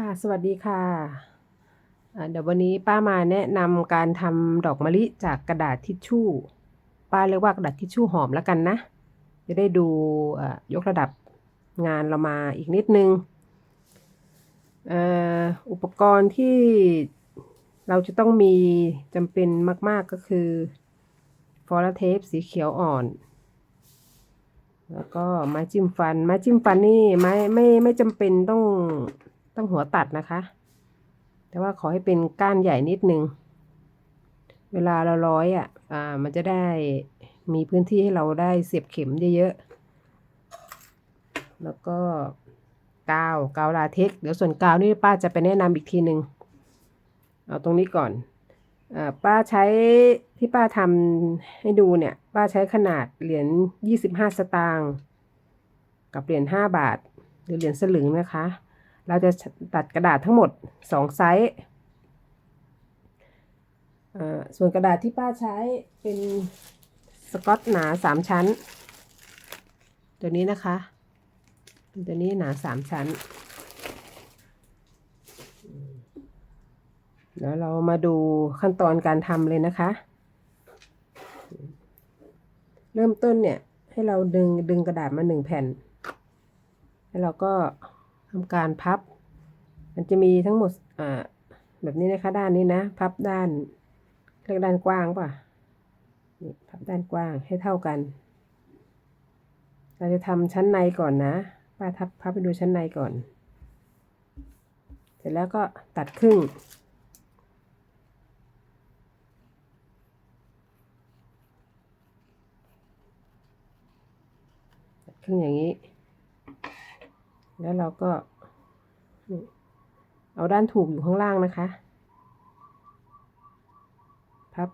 ค่ะ สวัสดีค่ะ เดี๋ยววันนี้ป้ามาแนะนำการทำดอกมะลิจากกระดาษทิชชู่ ป้าเรียกว่ากระดาษทิชชู่หอมแล้วกันนะ จะได้ดูยกระดับงานเรามาอีกนิดนึงอ่ออุปกรณ์ที่เราจะต้องมีจำเป็นมาก ๆก็คือฟอร์เทปสีเขียวอ่อน แล้วก็ไม้จิ้มฟัน ไม้จิ้มฟันนี่ไม้ไม่ไม่จำเป็นต้อง ต้องหัวตัดนะคะ แต่ว่าขอให้เป็นก้านใหญ่นิดนึง เวลาเราร้อยอะอ่ามันจะได้มีพื้นที่ให้เราได้เสียบเข็มเยอะๆ แล้วก็กาวกาวลาเท็กซ์เดี๋ยวส่วนกาวนี่ป้าจะไปแนะนำอีกทีหนึ่งเอาตรงนี้ก่อนอป้าใช้ที่ป้าทำให้ดูเนี่ย ป้าใช้ขนาดเหรียญ25 สตางค์กับเหรียญ5บาท หรือเหรียญสลึงนะคะ เราจะตัดกระดาษทั้งหมด 2 ไซส์ส่วนกระดาษที่ป้าใช้เป็นสกอตหนา 3 ชั้น ตัวนี้นะคะ ตัวนี้หนา 3 ชั้น แล้วเรามาดูขั้นตอนการทำเลยนะคะ เริ่มต้นเนี่ย ให้เราดึงดึงกระดาษมาหนึ่งแผ่น แล้วเราก็ ทำการพับ มันจะมีทั้งหมดอ่าแบบนี้นะคะ ด้านนี้นะ พับด้านเรียกด้านกว้างป่ะนี่พับด้านกว้างให้เท่ากัน เราจะทำชั้นในก่อนนะป้าทับพับไปดูชั้นในก่อน เสร็จแล้วก็ตัดครึ่งครึ่งอย่างนี้ แล้วเราก็ เอาด้านถูกอยู่ข้างล่างนะคะ พับ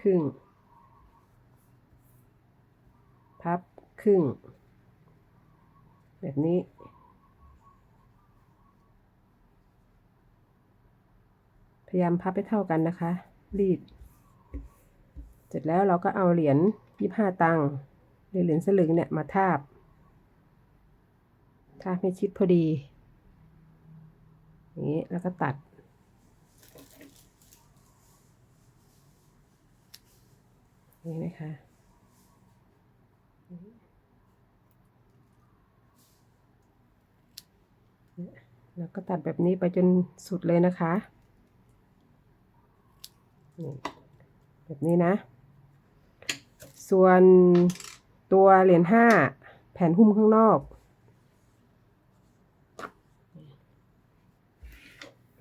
ครึ่ง พับครึ่ง แบบนี้ พยายามพับให้เท่ากันนะคะ รีด เสร็จแล้วเราก็เอาเหรียญยี่ห้าตังค์เหรียญสลึงเนี่ยมาทาบ ทาบให้ชิดพอดีอย่างนี้แล้วก็ตัด นี่นะคะแล้วก็ตัดแบบนี้ไปจนสุดเลยนะคะ แบบนี้นะ ส่วนตัวเหรียญห้าแผ่นหุ้มข้างนอก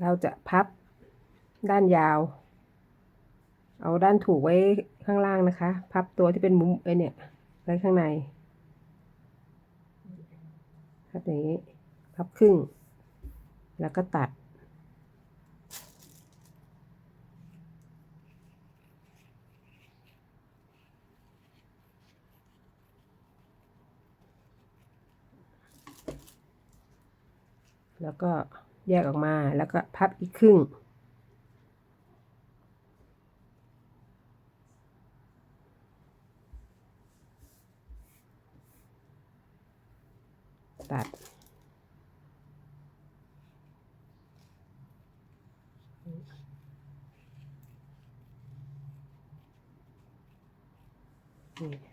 เราจะพับด้านยาว เอาด้านถูกไว้ข้างล่างนะคะ พับตัวที่เป็นมุมไอเนี่ยไว้ข้างในพับอย่างนี้ พับครึ่ง แล้วก็ตัด แล้วก็ แยกออกมาแล้วก็พับอีกครึ่ง ตัด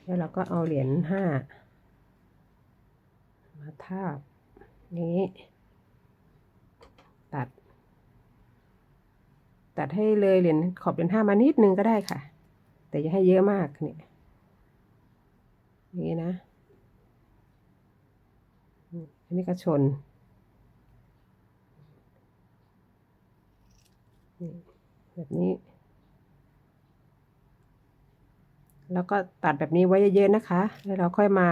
แล้วเราก็เอาเหรียญห้ามาทาบนี้ ตัด ตัดให้เลยเหรียญขอบเหรียญห้ามานิดนึงก็ได้ค่ะ แต่อย่าให้เยอะมากเนี่ยอย่างนี้นะอันนี้ก็ชนแบบนี้ แล้วก็ตัดแบบนี้ไว้เยอะๆนะคะ แล้วเราค่อยมา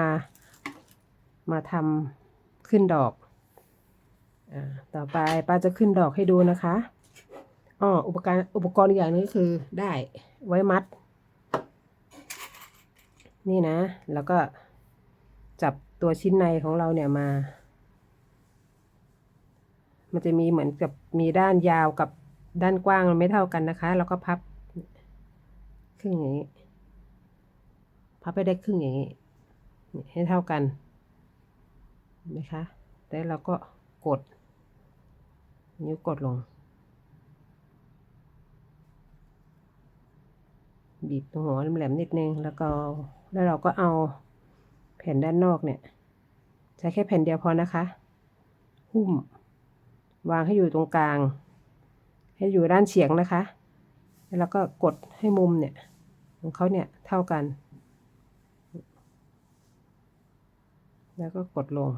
มาทำขึ้นดอกอต่อไปป้าจะขึ้นดอกให้ดูนะคะ อ๋ออุปกรณ์อุปกรณ์อีกอย่างนึงก็คือได้ไว้มัด นี่นะ แล้วก็จับตัวชิ้นในของเราเนี่ยมา มันจะมีเหมือนกับมีด้านยาวกับด้านกว้างมันไม่เท่ากันนะคะเราก็พับครึ่งอย่างนี้ พับไปได้ครึ่งอย่างนี้ให้เท่ากันนะคะ แล้วเราก็กด นิ้วกดลง บีบตรงหัวแหลมๆนิดนึง แล้วก็แล้วเราก็เอาแผ่นด้านนอกเนี่ย ใช้แค่แผ่นเดียวพอนะคะ หุ้ม วางให้อยู่ตรงกลาง ให้อยู่ด้านเฉียงนะคะ แล้วก็กดให้มุมเนี่ยของเขาเนี่ยเท่ากัน แล้วก็กดลง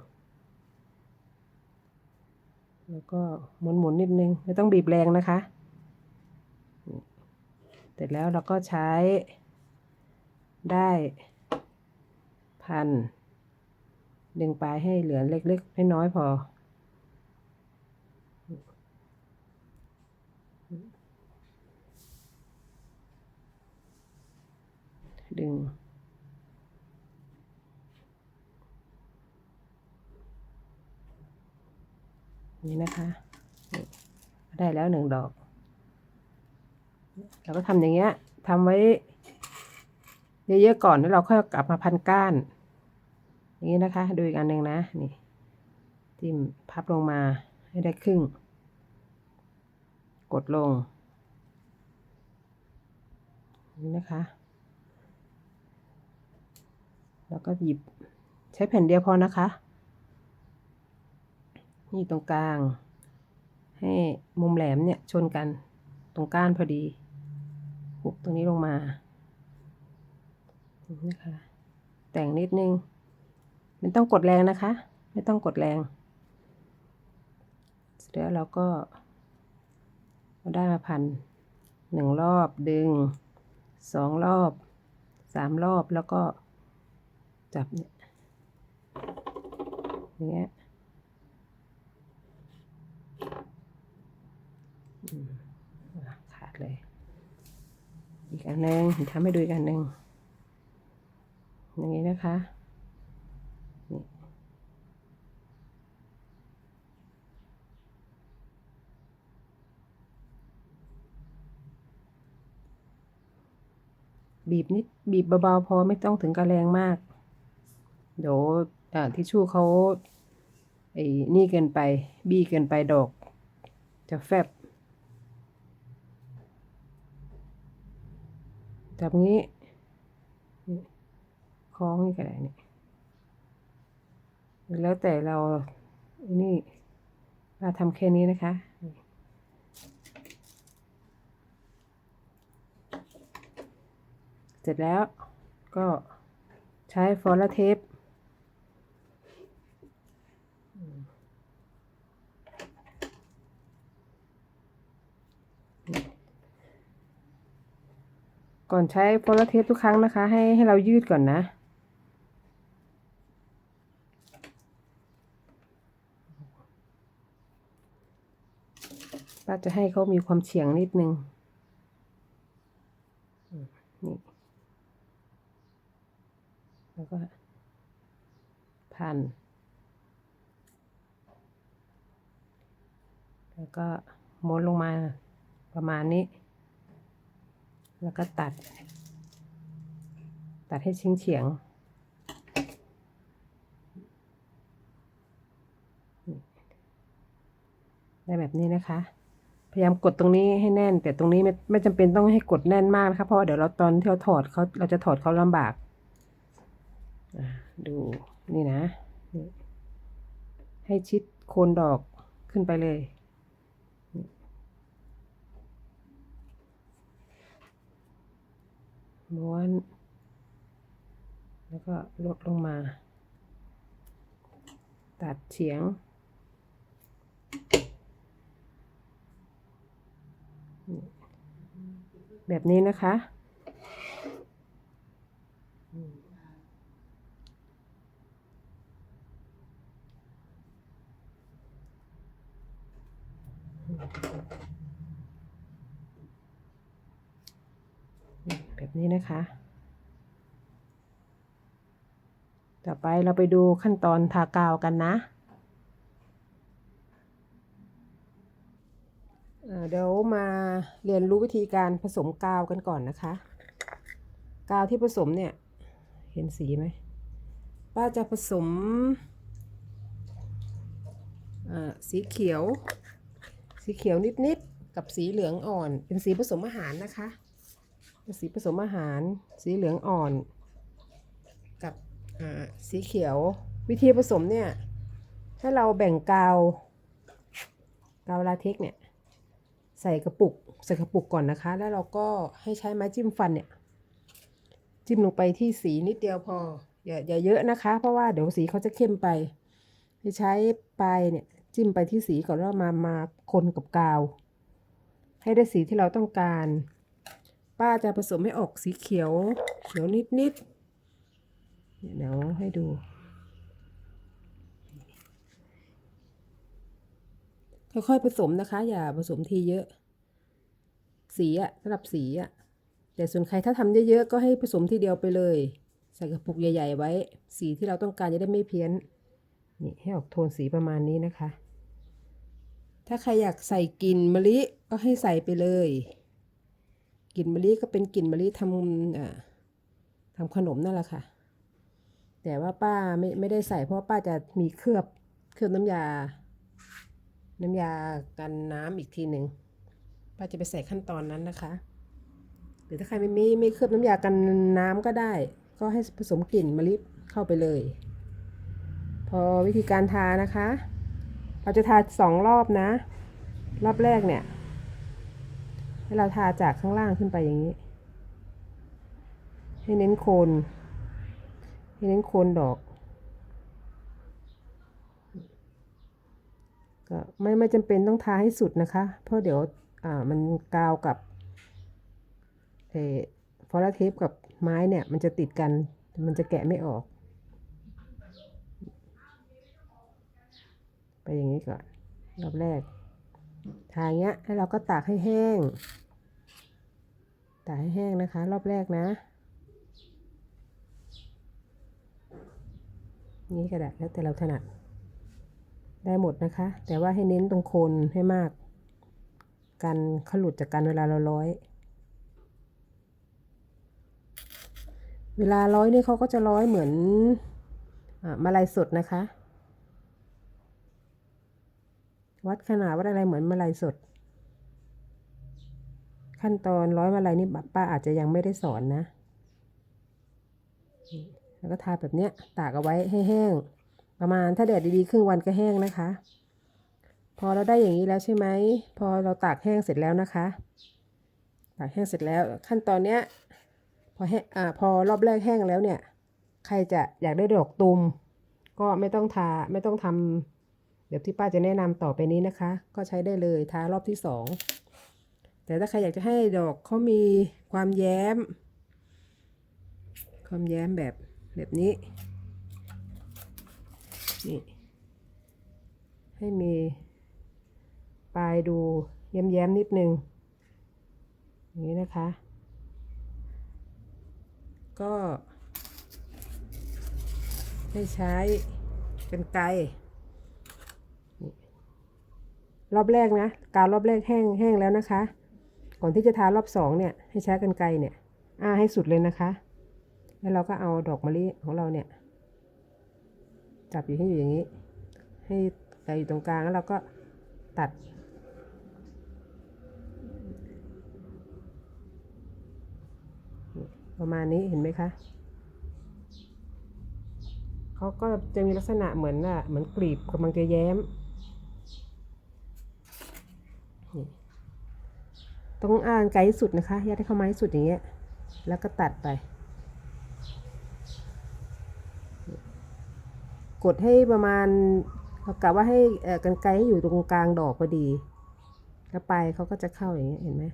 แล้วก็หมุนๆนิดนึง ไม่ต้องบีบแรงนะคะ เสร็จแล้วเราก็ใช้ได้พันดึงปลายให้เหลือเล็กๆน้อยๆพอ ดึง นี่นะคะ ได้แล้วหนึ่งดอก เราก็ทำอย่างเงี้ยทำไว้เยอะๆก่อนแล้วเราค่อยกลับมาพันก้าน อย่างนี้นะคะ ดูอีกอันหนึ่งนะนี่จิ้มพับลงมาให้ได้ครึ่ง กดลง นี่นะคะ แล้วก็หยิบใช้แผ่นเดียวพอนะคะ นี่ตรงกลาง ให้มุมแหลมเนี่ยชนกันตรงก้านพอดี หุบตรงนี้ลงมานะคะ แต่งนิดนึงไม่ต้องกดแรงนะคะ ไม่ต้องกดแรงเสร็จแล้วเราก็ได้มาพันหนึ่งรอบดึงสองรอบสามรอบแล้วก็จับเนี่ยอย่างเงี้ยอืมอะขาดเลย อันหนึ่งทำให้ดูอีกอันหนึ่งอย่างนี้นะคะนี่บีบนิดบีบเบาๆพอไม่ต้องถึงกระแรงมาก เดี๋ยวทิชชู่เขาไอ้นี่เกินไป บี้เกินไปดอก จะแฟบ จับงี้คล้องนี่ก็ได้นี่แล้วแต่เรา นี่เราทำแค่นี้นะคะ เสร็จแล้วก็ใช้ฟอลเทป ก่อนใช้โฟลาเทปทุกครั้งนะคะ ให้ให้เรายืดก่อนนะ ป้าจะให้เขามีความเฉียงนิดนึงนี่แล้วก็พัน แล้วก็ม้วนลงมาประมาณนี้ แล้วก็ตัด ตัดให้เฉียงเฉียงได้แบบนี้นะคะ พยายามกดตรงนี้ให้แน่น แต่ตรงนี้ไม่ไม่จำเป็นต้องให้กดแน่นมากนะคะเพราะว่าเดี๋ยวเราตอนที่เราถอดเขาเราจะถอดเขาลำบากดูนี่นะ ให้ชิดโคนดอกขึ้นไปเลย ม้วน แล้วก็ลดลงมา ตัดเฉียง แบบนี้นะคะ แบบ นี้นะคะ ต่อไปเราไปดูขั้นตอนทากาวกันนะเเดี๋ยวมาเรียนรู้วิธีการผสมกาวกันก่อนนะคะ กาวที่ผสมเนี่ย เห็นสีไหมป้าจะผสมสีเขียว สีเขียวนิดๆ กับสีเหลืองอ่อน เป็นสีผสมอาหารนะคะ สีผสมอาหาร สีเหลืองอ่อน กับสีเขียว วิธีผสมเนี่ยให้เราแบ่งกาวกาวลาเทกเนี่ยใส่กระปุกใส่กระปุกก่อนนะคะ แล้วเราก็ให้ใช้ไม้จิ้มฟันเนี่ย จิ้มลงไปที่สีนิดเดียวพอ อย่าอย่าเยอะนะคะ เพราะว่าเดี๋ยวสีเขาจะเข้มไปให้ใช้ปลายเนี่ยจิ้มไปที่สีก่อนแล้วมามาคนกับกาว ให้ได้สีที่เราต้องการ ป้าจะผสมให้ออกสีเขียว เขียวนิดๆเนี่ยเดี๋ยวให้ดู ค่อยๆผสมนะคะ อย่าผสมทีเยอะ สีอะสำหรับสีอะแต่ส่วนใครถ้าทำเยอะๆก็ให้ผสมทีเดียวไปเลย ใส่กระปุกใหญ่ๆไว้ สีที่เราต้องการจะได้ไม่เพี้ยนนี่ให้ออกโทนสีประมาณนี้นะคะ ถ้าใครอยากใส่กลิ่นมะลิก็ให้ใส่ไปเลย กลิ่นมะลิก็เป็นกลิ่นมะลิทำทำขนมนั่นแหละค่ะ แต่ว่าป้าไม่ไม่ได้ใส่เพราะป้าจะมีเคลือบเคลือบน้ำยา น้ำยากันน้ำอีกทีหนึ่งป้าจะไปใส่ขั้นตอนนั้นนะคะ หรือถ้าใครไม่มีไม่เคลือบน้ำยากันน้ำก็ได้ ก็ให้ผสมกลิ่นมะลิเข้าไปเลย พอวิธีการทานะคะ เราจะทาสองรอบนะ รอบแรกเนี่ย ให้เราทาจากข้างล่างขึ้นไปอย่างนี้ ให้เน้นโคน ให้เน้นโคนดอก ก็ไม่ไม่จำเป็นต้องทาให้สุดนะคะ เพราะเดี๋ยวอ่ามันกาวกับเอฟอลเทปกับไม้เนี่ย มันจะติดกัน มันจะแกะไม่ออก ไปอย่างนี้ก่อนรอบแรก ทาอย่างเงี้ยแล้วเราก็ตากให้แห้ง ตากให้แห้งนะคะ รอบแรกนะ นี่ก็ได้แล้วแต่เราถนัด ได้หมดนะคะ แต่ว่าให้เน้นตรงโคนให้มาก กันขลุดจากกันเวลาเราร้อย เวลาร้อยนี่เขาก็จะร้อยเหมือนอมาลายสดนะคะ วัดขนาดวัดอะไรเหมือนมาลายสด ขั้นตอนร้อยมาลายนี่ป้าอาจจะยังไม่ได้สอนนะ แล้วก็ทาแบบเนี้ยตากเอาไว้ให้แห้ง ประมาณถ้าแดดดีๆครึ่งวันก็แห้งนะคะ พอเราได้อย่างนี้แล้วใช่ไหม พอเราตากแห้งเสร็จแล้วนะคะ ตากแห้งเสร็จแล้วขั้นตอนเนี้ยพอแห้งอ่าพอรอบแรกแห้งแล้วเนี่ย ใครจะอยากได้ดอกตุมก็ไม่ต้องทาไม่ต้องทำ แบบที่ป้าจะแนะนำต่อไปนี้นะคะ ก็ใช้ได้เลยทารอบที่สองแต่ถ้าใครอยากจะให้ดอกเขามีความแย้ม ความแย้มแบบแบบนี้นี่ให้มีปลายดูแย้มๆนิดนึงอย่างนี้นะคะ ก็ให้ใช้กันไกรนี่ รอบแรกนะกาวรอบแรกแห้งแห้งแล้วนะคะ ก่อนที่จะทารอบสองเนี่ยให้ใช้กันไกรเนี่ยอ้าให้สุดเลยนะคะ แล้วเราก็เอาดอกมะลิของเราเนี่ยจับอยู่ให้อยู่อย่างนี้ ให้ไกอยู่ตรงกลางแล้วเราก็ตัด ประมาณนี้เห็นไหมคะเขาก็จะมีลักษณะเหมือนอะเหมือนกลีบกำลังจะแย้ม ต้องอ่านไกลสุดนะคะยัดให้เข้ามาให้สุดอย่างเงี้ย แล้วก็ตัดไป กดให้ประมาณเขากะว่าให้กันไกลให้อยู่ตรงกลางดอกพอดี แล้วปลายเขาก็จะเข้าอย่างเงี้ยเห็นไหม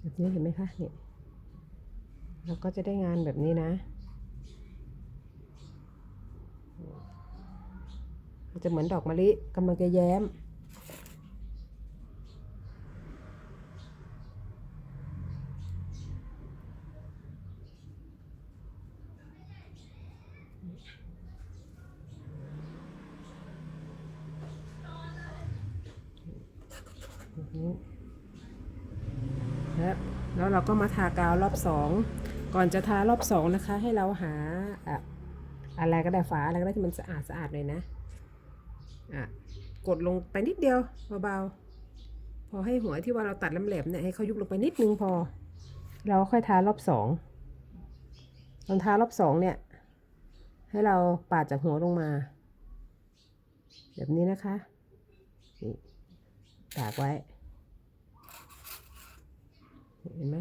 แบบนี้เห็นไหมคะเนี่ย เราก็จะได้งานแบบนี้นะจะเหมือนดอกมะลิกำลังจะแย้มแบบแล้วเราก็มาทากาวรอบสอง ก่อนจะทารอบสองนะคะ ให้เราหาอะอะไรก็ได้ฝาอะไรก็ได้ที่มันสะอาดสะอาดเลยนะอะกดลงไปนิดเดียวเบาๆพอให้หัวที่ว่าเราตัดแหลมๆเนี่ยให้เขายุบลงไปนิดนึงพอ เราค่อยทารอบสองตอนทารอบสองเนี่ย ให้เราปาดจากหัวลงมา แบบนี้นะคะนี่ตากไว้ เห็นไหม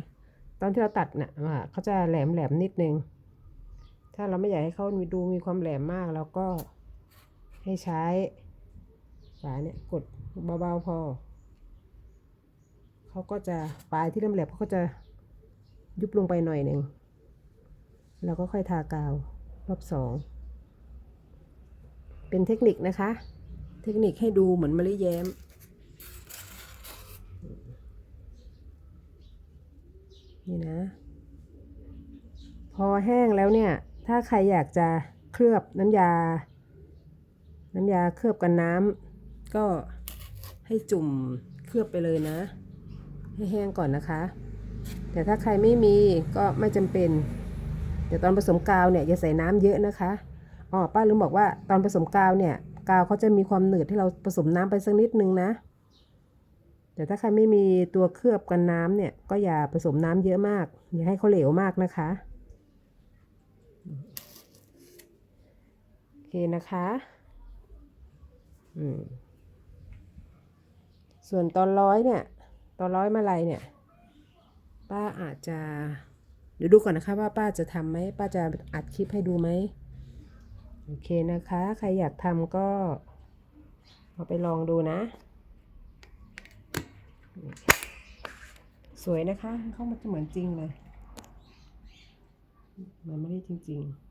ตอนที่เราตัดเนี่ยเขาจะแหลมแหลมนิดนึง ถ้าเราไม่อยากให้เขามีดูมีความแหลมมากเราก็ให้ใช้ฝาเนี่ยกดเบาๆพอ เขาก็จะปลายที่เริ่มแหลมเขาก็จะยุบลงไปหน่อยหนึ่งเราก็ค่อยทากาวรอบสอง เป็นเทคนิคนะคะ เทคนิคให้ดูเหมือนมะลิแย้ม นี่นะ พอแห้งแล้วเนี่ย ถ้าใครอยากจะเคลือบน้ำยา น้ำยาเคลือบกันน้ำก็ให้จุ่มเคลือบไปเลยนะ ให้แห้งก่อนนะคะ แต่ถ้าใครไม่มีก็ไม่จำเป็นเดี๋ยวตอนผสมกาวเนี่ยอย่าใส่น้ำเยอะนะคะอ๋อป้าลืมบอกว่าตอนผสมกาวเนี่ย กาวเขาจะมีความหนืดให้เราผสมน้ำไปสักนิดนึงนะ แต่ถ้าใครไม่มีตัวเคลือบกันน้ำเนี่ย ก็อย่าผสมน้ำเยอะมาก อย่าให้เขาเหลวมากนะคะ โอเคนะคะส่วนตอนร้อยเนี่ย ตอนร้อยมาลัยเนี่ย ป้าอาจจะเดี๋ยวดูก่อนนะคะว่าป้าจะทำไหมป้าจะอัดคลิปให้ดูไหมโอเคนะคะ ใครอยากทำก็เอาไปลองดูนะ สวยนะคะ เข้ามาจะเหมือนจริงเลย มันไม่ได้จริง ๆ